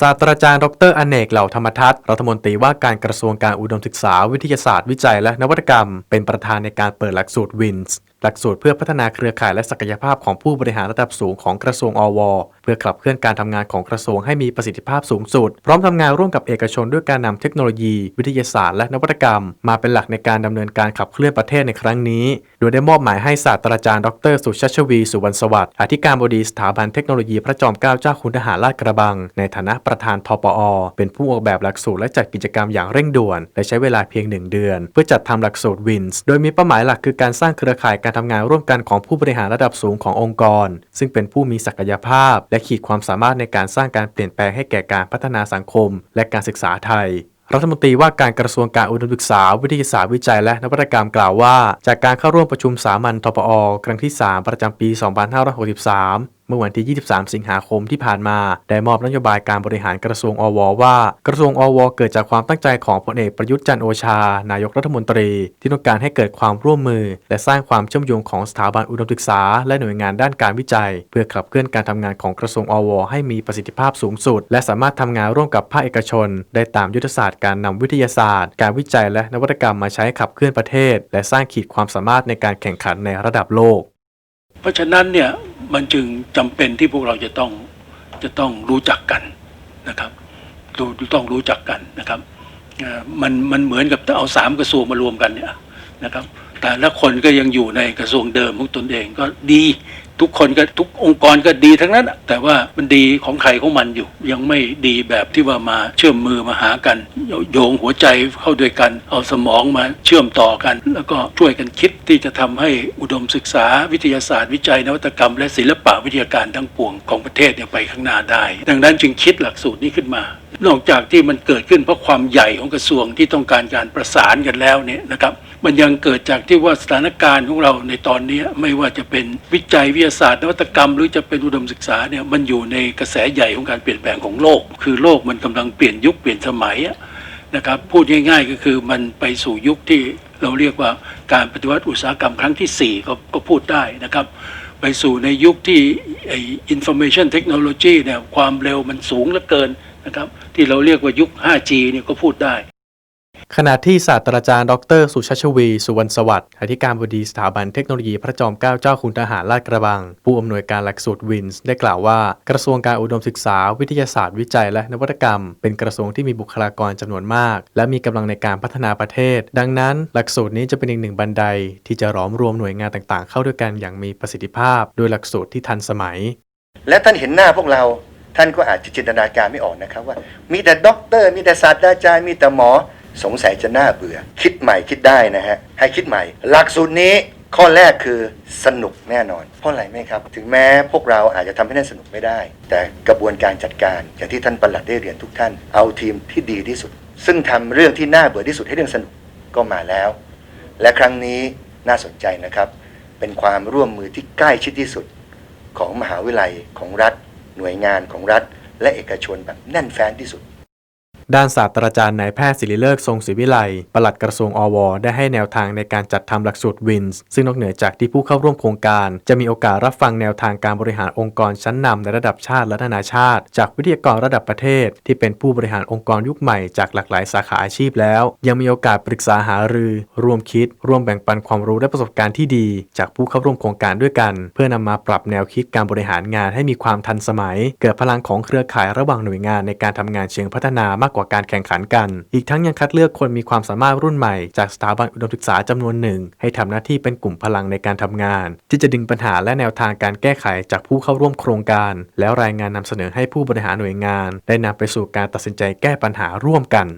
ศาสตราจารย์ ดรอเนก เหล่าธรรมทัศน์ รัฐมนตรีว่าการกระทรวงการอุดมศึกษา วิทยาศาสตร์วิจัยและนวัตกรรม เป็นประธานในการเปิดหลักสูตรวินส์ หลักสูตรเพื่อพัฒนาเครือข่ายและศักยภาพของผู้บริหารระดับสูงของกระทรวงอว พื่อขับเคลื่อนการทำงานของกระทรวงให้มีประสิทธิภาพสูงสุด พร้อมทำงานร่วมกับเอกชนด้วยการนำเทคโนโลยี วิทยาศาสตร์และนวัตกรรม มาเป็นหลักในการดำเนินการขับเคลื่อนประเทศในครั้งนี้ โดยได้มอบหมายให้ศาสตราจารย์ดร สุชาชวี สุวรรณสวัสดิ์อธิการบดีสถาบันเทคโนโลยีพระจอมเกล้าเจ้าคุณทหารราชกระบัง ในฐานะประธานทปอ เป็นผู้ออกแบบหลักสูตรและจัดกิจกรรมอย่างเร่งด่วน และใช้เวลาเพียงหนึ่งเดือน เพื่อจัดทำหลักสูตรวินส์โดยมีเป้าหมายหลักคือการสร้างเครือข่ายการทำงานร่วมกันของผู้บริหารระดับสูงขององค์กร ซึ่งเป็นผู้มีศักยภาพและและขีดความสามารถในการสร้างการเปลี่ยนแปลงให้แก่การพัฒนาสังคม และการศึกษาไทยรัฐมนตรีว่าการกระทรวงการอุดมศึกษา วิทยาศาสตร์วิจัยและนวัตกรรมกล่าวว่า จากการเข้าร่วมประชุมสามัญทปอ ครั้งที่ 3 ประจำปี 2563 เมื่อวันที่ 23 สิงหาคมที่ผ่านมา ได้มอบนโยบายการบริหารกระทรวงอวว่า กระทรวงอวเกิดจากความตั้งใจของพลเอกประยุทธ์จันโอชา นายกรัฐมนตรี ที่ต้องการให้เกิดความร่วมมือ และสร้างความเชื่อมโยงของสถาบันอุดมศึกษา และหน่วยงานด้านการวิจัย เพื่อขับเคลื่อนการทำงานของกระทรวงอวให้มีประสิทธิภาพสูงสุด และสามารถทำงานร่วมกับภาคเอกชน ได้ตามยุทธศาสตร์การนำวิทยาศาสตร์ การวิจัยและนวัตกรรมมาใช้ขับเคลื่อนประเทศ และสร้างขีดความสามารถในการแข่งขันในระดับโลก เพราะฉะนั้นเนี่ย มันจึงจำเป็นที่พวกเราจะต้องจะต้องรู้จักกันนะครับต้องรู้จักกันนะครับมันมันเหมือนกับเอาสามกระทรวงมารวมกันเนี่ยนะครับแต่ละคนก็ยังอยู่ในกระทรวงเดิมของตนเองก็ดี ทุกคนก็ทุกองค์กรก็ดีทั้งนั้น แต่ว่ามันดีของใครของมันอยู่ ยังไม่ดีแบบที่ว่ามาเชื่อมมือมาหากัน โยงหัวใจเข้าด้วยกัน เอาสมองมาเชื่อมต่อกัน แล้วก็ช่วยกันคิดที่จะทำให้อุดมศึกษาวิทยาศาสตร์วิจัยนวัตกรรม และศิลปะวิทยาการทั้งปวงของประเทศเนี่ยไปข้างหน้าได้ ดังนั้นจึงคิดหลักสูตรนี้ขึ้นมา นอกจากที่มันเกิดขึ้นเพราะความใหญ่ของกระทรวงที่ต้องการการประสานกันแล้วเนี่ยนะครับ มันยังเกิดจากที่ว่าสถานการณ์ของเราในตอนนี้ไม่ว่าจะเป็นวิจัยวิทยาศาสตร์นวัตกรรม หรือจะเป็นอุดมศึกษาเนี่ยมันอยู่ในกระแสใหญ่ของการเปลี่ยนแปลงของโลก คือโลกมันกำลังเปลี่ยนยุคเปลี่ยนสมัยนะครับพูดง่าย ๆ ก็คือมันไปสู่ยุคที่เราเรียกว่าการปฏิวัติอุตสาหกรรมครั้งที่ 4 ก็ก็พูดได้นะครับไปสู่ในยุคที่ไอ้ information technology เนี่ยความเร็วมันสูงเหลือเกิน นะครับที่เราเรียกว่ายุค 5G เนี่ยก็พูดได้ ขณะที่ศาสตราจารย์ดร สุชาชวี สุวรรณสวัสดิ์อธิการบดีสถาบันเทคโนโลยีพระจอมเกล้าเจ้าคุณทหารลาดกระบัง ผู้อำนวยการหลักสูตรวินส์ได้กล่าวว่า กระทรวงการอุดมศึกษา วิทยาศาสตร์วิจัยและนวัตกรรม เป็นกระทรวงที่มีบุคลากรจำนวนมาก และมีกำลังในการพัฒนาประเทศ ดังนั้น หลักสูตรนี้จะเป็นอีกหนึ่งบันได ที่จะหลอมรวมหน่วยงานต่างๆ เข้าด้วยกันอย่างมีประสิทธิภาพ โดยหลักสูตรที่ทันสมัย และท่านเห็นหน้าพวกเรา ท่านก็อาจจะจินตนาการไม่ออกนะครับว่า มีแต่ด็อกเตอร์มีแต่ศาสตราจารย์มีแต่หมอ สงสัยจะน่าเบื่อ คิดใหม่คิดได้นะฮะให้คิดใหม่ หลักสูตรนี้ข้อแรกคือสนุกแน่นอน เพราะอะไรไหมครับ ถึงแม้พวกเราอาจจะทำให้ท่านสนุกไม่ได้ แต่กระบวนการจัดการอย่างที่ท่านประหลัดได้เรียนทุกท่าน เอาทีมที่ดีที่สุด ซึ่งทำเรื่องที่น่าเบื่อที่สุดให้เรื่องสนุกก็มาแล้ว และครั้งนี้น่าสนใจนะครับ เป็นความร่วมมือที่ใกล้ชิดที่สุดของมหาวิทยาลัยของรัฐ หน่วยงานของรัฐ และเอกชนแบบแน่นแฟ้นที่สุด ด้านศาสตราจารย์นายแพทย์ศิริเลิกทรงศรีวิไลปลัดกระทรวงอว ได้ให้แนวทางในการจัดทำหลักสูตรวินส์ซึ่งนอกเหนือจากที่ผู้เข้าร่วมโครงการ จะมีโอกาสรับฟังแนวทางการบริหารองค์กรชั้นนำในระดับชาติและนานาชาติ จากวิทยากรระดับประเทศ ที่เป็นผู้บริหารองค์กรยุคใหม่จากหลากหลายสาขาอาชีพแล้ว ยังมีโอกาสปรึกษาหารือ ร่วมคิด ร่วมแบ่งปันความรู้และประสบการณ์ที่ดี จากผู้เข้าร่วมโครงการด้วยกัน เพื่อนำมาปรับแนวคิดการบริหารงานให้มีความทันสมัย เกิดพลังของเครือข่ายระหว่างหน่วยงานในการทำงานเชิงพัฒนามากกว่าการแข่งขันกัน อีกทั้งยังคัดเลือกคนมีความสามารถรุ่นใหม่จากสถาบันอุดมศึกษาจำนวนหนึ่ง ให้ทำหน้าที่เป็นกลุ่มพลังในการทำงาน ที่จะดึงปัญหาและแนวทางการแก้ไขจากผู้เข้าร่วมโครงการ แล้วรายงานนำเสนอให้ผู้บริหารหน่วยงาน ได้นำไปสู่การตัดสินใจแก้ปัญหาร่วมกัน